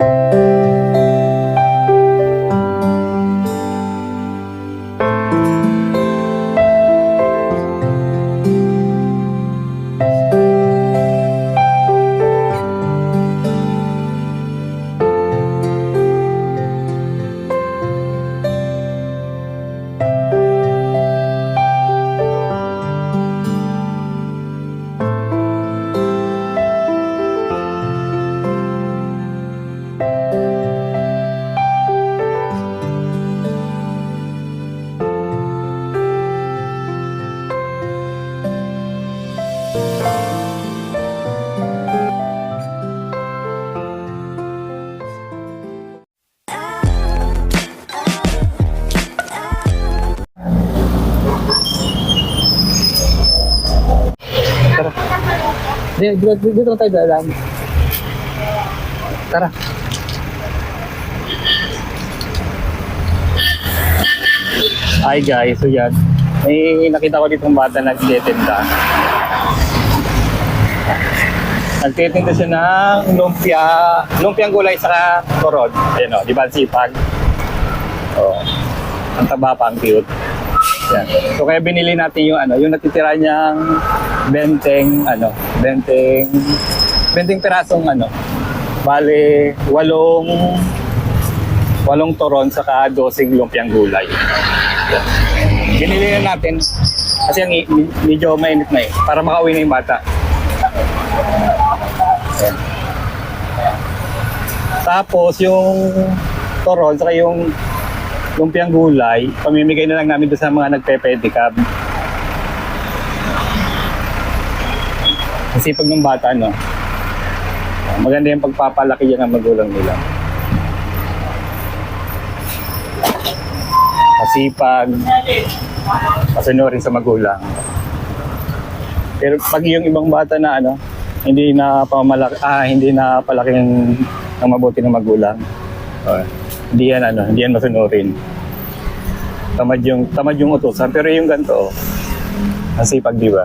Tara. Dito, dito, dito tayo dadaan. Tara. Hi guys, so yan. May nakita ko ditong bata nagtitinda. Nagtitinda siya ng lumpia, lumpiang gulay sa torod. Ayun o, di ba sipag? Oh. Ang taba pa, ang cute. Yan. So kaya binili natin yung ano, yung natitira niyang benteng ano, benteng benteng pirasong ano. Bale, walong walong toron saka dosing lumpiang gulay. Binili na natin kasi ang medyo mainit na eh para makauwi na yung bata. Tapos yung toron saka yung lumpiang gulay, pamimigay na lang namin doon sa mga nagpe-pedicab. Kasi pag ng bata, no? Maganda yung pagpapalaki yan ng magulang nila. Masipag, masunurin sa magulang. Pero pag yung ibang bata na ano, hindi na pamalaki, ah, hindi na palaking ng mabuti ng magulang. Oh, hindi yan ano, hindi yan masunurin. Tamad yung tamad yung utusan pero yung ganito, oh, masipag di ba?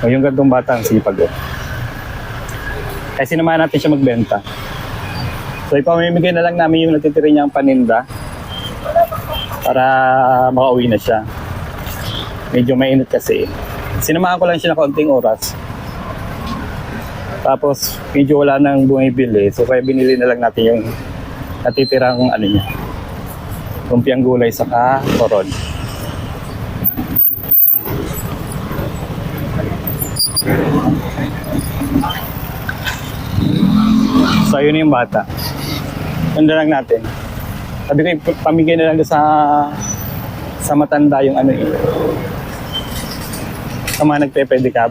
O yung gantong bata ang sipag oh. Kasi naman natin siya magbenta. So ipamimigay na lang namin yung natitira niyang paninda para makauwi na siya. Medyo mainit kasi. Sinamahan ko lang siya na kaunting oras. Tapos medyo wala nang bumibili. So kaya binili na lang natin yung natitirang ano niya. Lumpiang gulay saka koron. So ayun yung bata. Ganda lang natin. Sabi ko, pamigay na lang sa sa matanda yung ano eh. Sa mga nagpe-pedicab.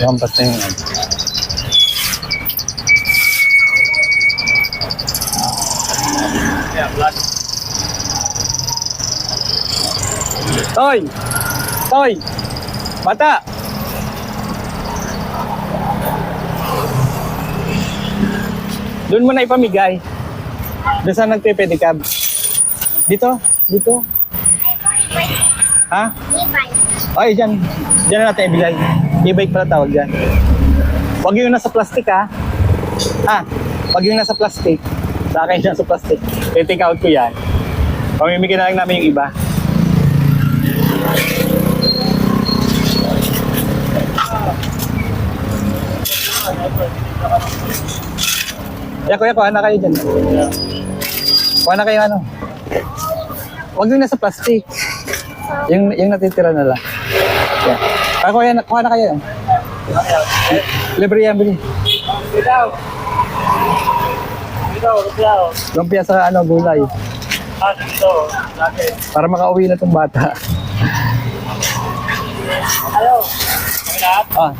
Yung basta yung ano. Toy! Toy! Bata! Doon mo na ipamigay. Doon sa nagpe-pedicab. Dito? Dito? Ha? Ay, dyan. Dyan na natin ibigay. E-bike pala tawag dyan. Huwag yung nasa plastic ha. Ha? Huwag yung nasa plastic. Sa akin dyan sa plastic. I-take out ko yan. Pamimigay na lang namin yung iba. Kaya kuya, kuha na kayo dyan. Kuha na kayo ano. Huwag yung nasa plastic. Yung, yung natitira na lang. Yan. Kaya kuya, na- kuha na kayo. Libre yan, bili. Bitaw. Bitaw, bitaw. Lumpia sa ano, gulay. Ah, dito. Para makauwi na tong bata. Ah,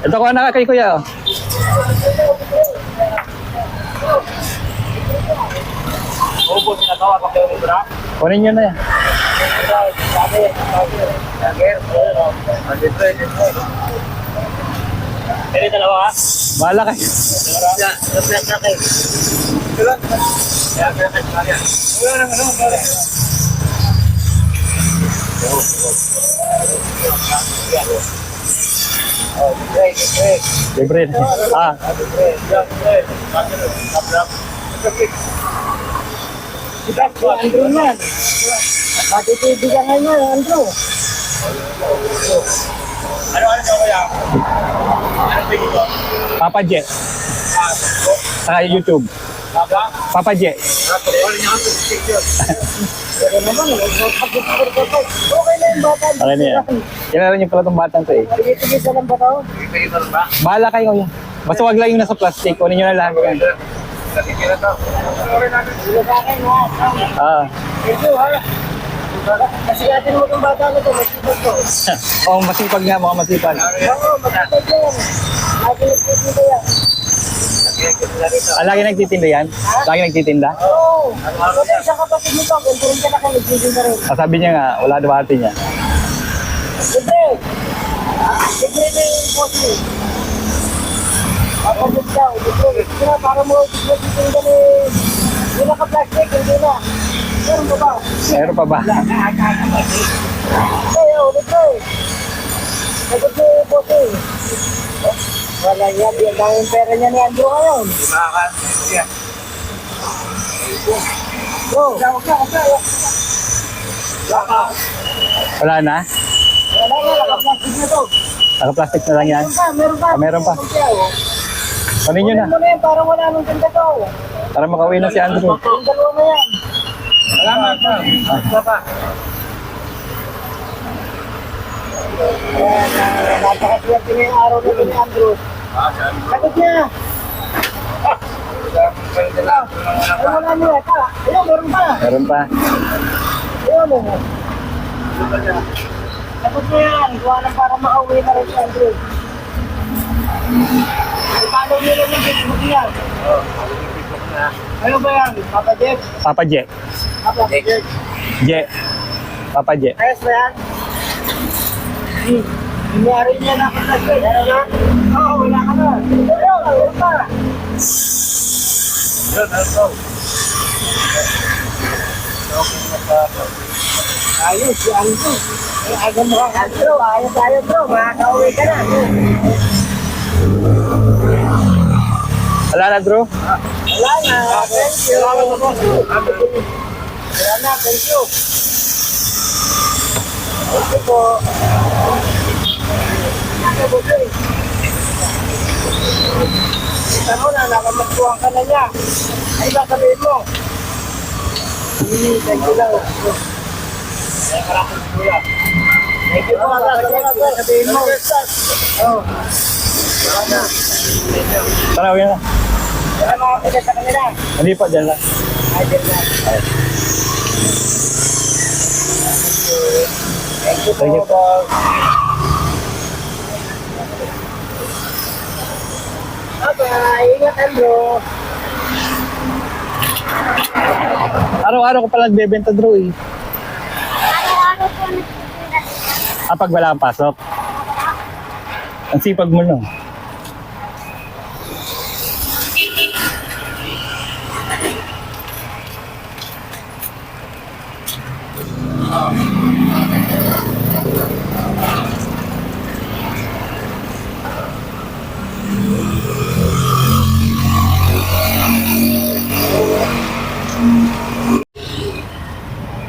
ito kuha na kay kuya. Oh. Opo, sinatawa pa kayo ng bra. Kunin nyo na yan. Pwede dalawa ha? Bahala kayo. Yeah, reflect natin. Wala. Yeah, reflect natin. Wala nang ano, wala. Oh, great, great. Libre. Ah, Great, yeah, great. Si Andrew yan. Matitibig ka ngayon, Andrew. Ano, ano ka kaya? Ano ba ito? Papa Jet. Sa YouTube. Baba? Papa pag-pag-pag-pag. Okay na yung bata. Okay na yan. Kilala niyo pala itong batang to eh. Sa lang ba tao? Bahala kayo. Basta wag lang yung nasa plastic. Kunin nyo na lahat yan. Ah. Thank you, ha? Kasi atin mo itong bata na to, masipag to. Oh, masipag nga, mga masipag. Oo, masipag yan. Lagi nagtitinda yan. Ah, lagi nagtitinda yan? Lagi nagtitinda? Oo. Kasi isang kapatid mo to, kung turin ka na kayo, nagtitinda rin. Ah, sabi niya nga, wala daw ate niya. Libre. Libre na yung boss mo. Kapatid daw, libre. Kaya para mo, nagtitinda ni... Hindi na ka-plastic, hindi na. Meron ba ba? Meron pa ba? Kaya, libre. Sagot ni boss eh. Wala yan, yan lang yung pera niya ni Andrew ngayon. Di makakan. Yan. Bro, ka, huwag ka. Baka. Wala na? Wala na, naka-plastic na to. Naka-plastic na lang yan? Meron pa, meron pa. Ah, meron pa. Kunin nyo na. Kunin mo na yan, parang wala nang ganda to. Para makauwi na si Andrew. Yung dalawa na yan. Salamat. Baka. Kaya na, napakaswerte na yung araw na ito ni Andrew. Ah, saan? Sagot niya. Pwede lang. Ay, wala niya. Ta. Ayun, meron pa. Meron pa. Ayun, ano. Sagot niya yan. Gawa na para makauwi na rin si Andrew. Ipalo niyo lang yung Facebook niya. Ano ba yan? Papa Jeff? Papa Jet. Papa Jeff? Jet. Papa Jet. Ayos ba yan? Hmm. Nangyari niya na ako sa Ano na? Oo, wala ka na. Ayun, ayun pa. Yun, ano? Ayos, si Andrew. Eh, aga mo kang Andrew. Ayos tayo, bro. Makakauwi ka na. Wala na, Drew? Wala na. Thank you. Wala na, thank you. Thank you po. Kita mo na, nakamatkuhan ka na niya. Ay, ba sabihin mo? Hmm, thank you lang. Thank you po. Salamat, sabihin mo. Oh. Tara, uwi na. Wala mga kapatid sa kanila. Hindi pa, dyan lang. Ay, dyan na. Thank you Thank you po. Ingat, Andrew. Araw-araw ko pala nagbebenta, Drew eh. Araw-araw po nagtitinda. Ah, pag wala kang pasok. Ang sipag mo, no?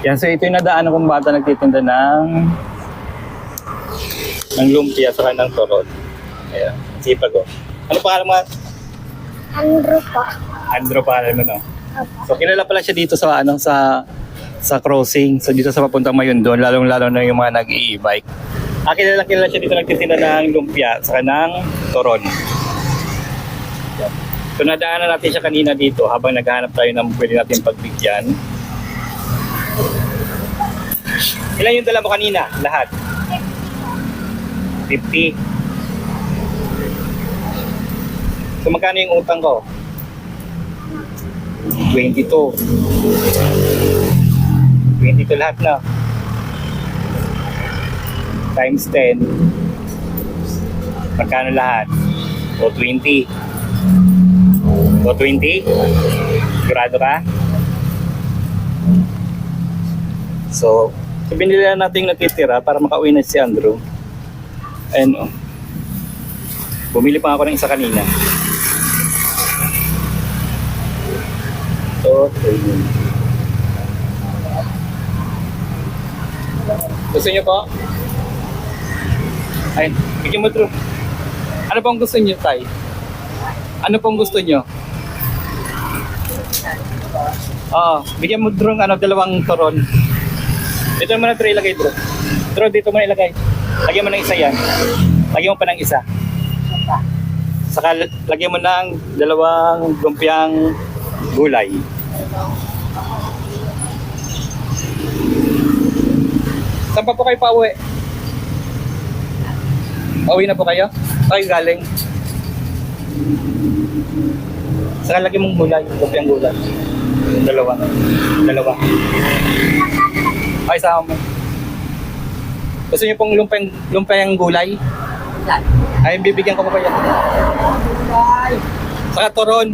Yan, so ito yung nadaanan kong bata nagtitinda ng ng lumpia sa ng torod. Ayan, sipag ko. Ano pangalan mo? Andrew po. Andro pangalan mo, no? So kilala pala siya dito sa ano sa sa crossing, so dito sa papuntang Mayundon, lalong-lalo na yung mga nag-e-bike. Ah, kilala kilala siya dito nagtitinda ng lumpia sa ng toron. Yan. So nadaanan natin siya kanina dito habang naghahanap tayo ng pwede natin pagbigyan. Ilan yung dala mo kanina? Lahat? 50. So magkano yung utang ko? 22. 22 lahat na. times 10. Magkano lahat? O 20. O 20? Sigurado ka? So, so binili na natin natitira para makauwi na si Andrew. Ayun o. Bumili pa ako ng isa kanina. So, ayun. Gusto niyo po? Ay, bigyan mo true. Ano pong gusto niyo, Tay? Ano pong gusto niyo? Oo, bigyan mo drone ano, dalawang toron. Dito mo na tray ilagay, bro. Bro, dito mo na ilagay. Lagyan mo ng isa yan. Lagyan mo pa ng isa. Saka lagyan mo ng dalawang lumpiang gulay. Saan pa po kayo pauwi? Pauwi na po kayo? Kayo galing? Saka lagyan mong gulay, lumpiang gulay. Dalawa. Dalawa. Ay, sama mo. Gusto niyo pong lumpang, lumpang gulay? Yan. Ay, bibigyan ko pa yan. Ay. Saka toron.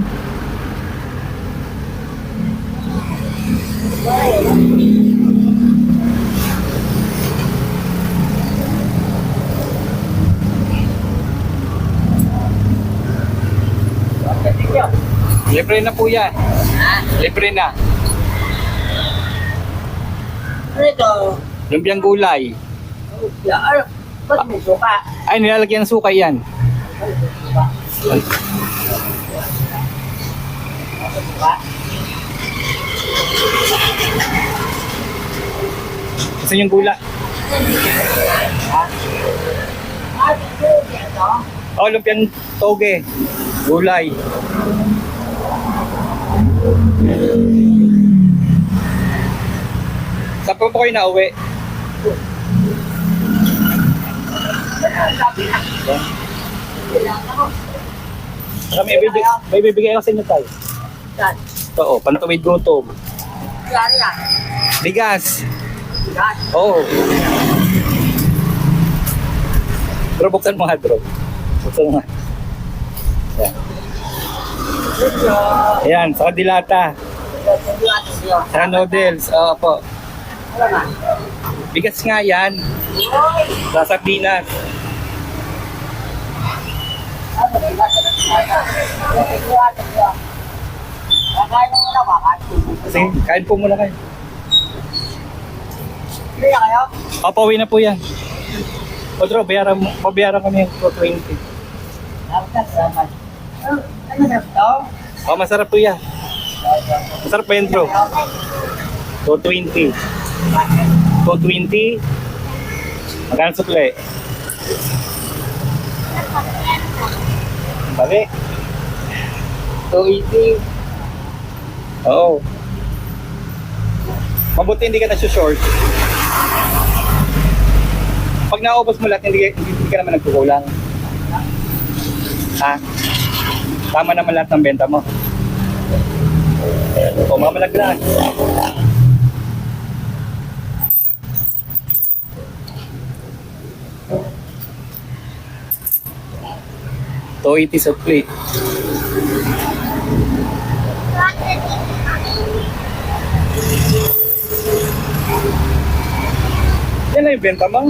Libre na po yan. Libre na. Ano ito? Lumpiang gulay. Yan. Ano? Ba't may suka? Ay, nilalagyan ng suka yan. Suka? Gusto niyong gula? Ah, ito. Ito. Oh, lumpiang toge. Gulay. Saan po kayo nauwi? Saka may bibig, may bibigay ako sa inyo tayo. Yan. Oo, pantuwid gutom. Yan yan. Bigas. Yan. Oo. Bro, buksan mo nga, bro. Buksan mo nga. Yan. Ayan, saka dilata. Saka noodles. Oo po. Bigas nga yan. Sa sardinas. Na? Kakain mo muna, kakain. Kasi kain po muna kayo. Hindi na kayo? O, pauwi na po yan. O, bro, bayaran, babayaran kami yung 220. Salamat, salamat. Ano na ito? O, masarap po yan. Masarap po yan, bro. 220. 220. Magkano sukle? Bali. 280. Oo. Mabuti hindi ka na short. Pag naubos mo lahat, hindi, hindi, hindi ka naman nagkukulang. Ha? Tama naman lahat ng benta mo. O, mamalag lahat. 280 sa plate. Yan na ibenta mo.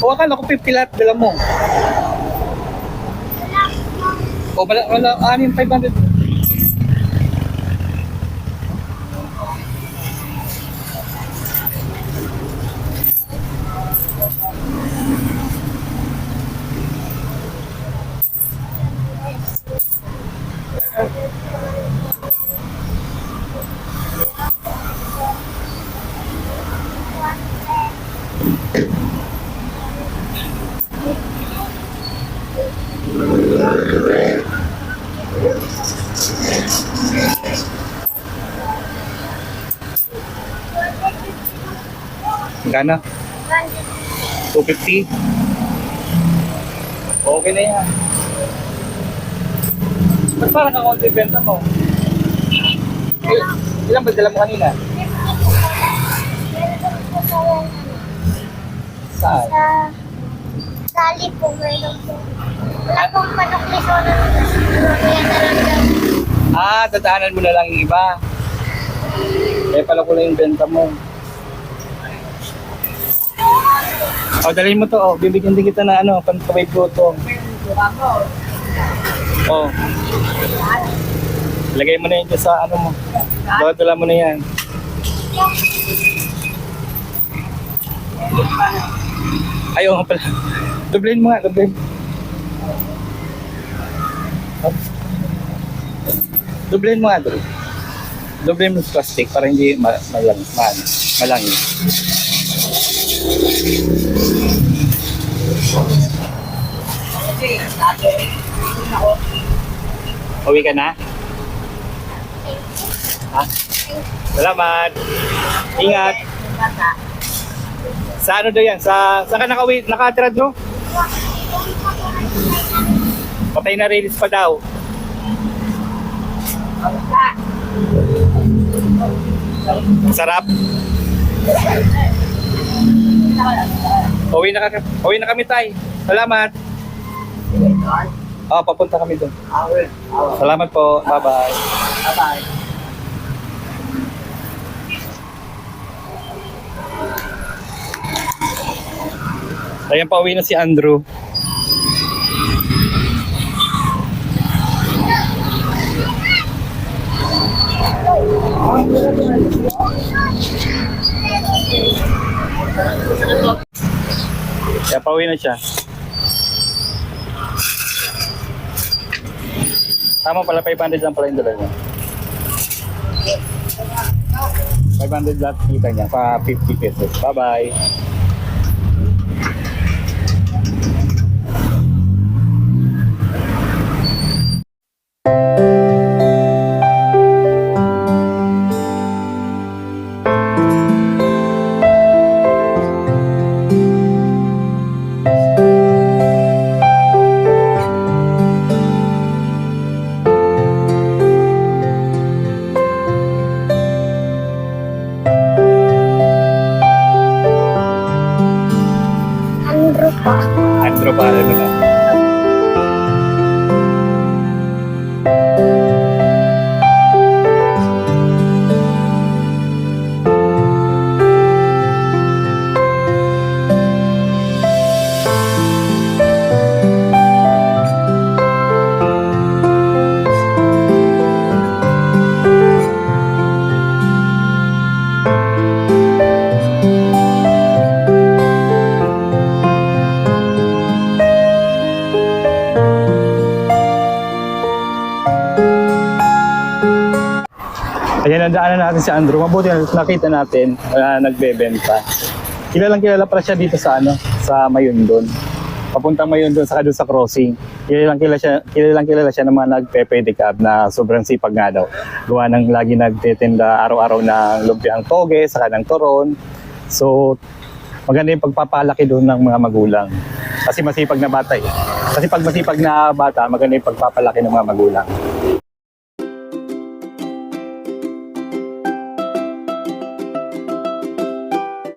O akala ko pipilat dala mo. O bala, wala, anim, 500. Magkano? 250? Okay na yan. Ba't parang kakonti benta mo? Eh, ilan ba dala mo kanina? Saan? Sa Sali po, mayroon po. Wala pong panukliso na mamaya na lang daw. Ah, dadaanan mo na lang yung iba. Eh, pala ko lang yung benta mo. O, dalhin mo to. O, bibigyan din kita na ano, pantaway ko to. O. Lagay mo na yun sa ano mo. Dala mo na yan. Ayaw nga pala. Dublin mo nga, dublin. Dublin mo nga, dublin. Dublin mo plastic para hindi ma malang, ma Uwi ka na? Ha? Salamat. Ingat. Sa ano daw yan? Sa, saan ka nakauwi? Nakatira no? Patay na release pa daw. Sarap. Uwi na, ka, uwi na kami tay. Salamat. Oh, papunta kami doon. Salamat po. Bye-bye. Bye-bye. Ayan, pauwi na si Andrew. Pauwi na siya. Tama pala, 500 lang pala yung dala niya. 500 lahat kita niya, pa 50 pesos. Bye-bye. Ayan, ang daanan natin si Andrew. Mabuti na nakita natin na nagbebenta. Kilalang kilala pala siya dito sa ano, sa Mayundon. Papuntang Mayundon saka doon sa crossing. Kilalang kilala siya, kilalang kilala siya ng mga nagpe-pedicab na sobrang sipag nga daw. Gawa ng lagi nagtitinda araw-araw ng lumpiang toge, saka ng toron. So, maganda yung pagpapalaki doon ng mga magulang. Kasi masipag na bata eh. Kasi pag masipag na bata, maganda yung pagpapalaki ng mga magulang.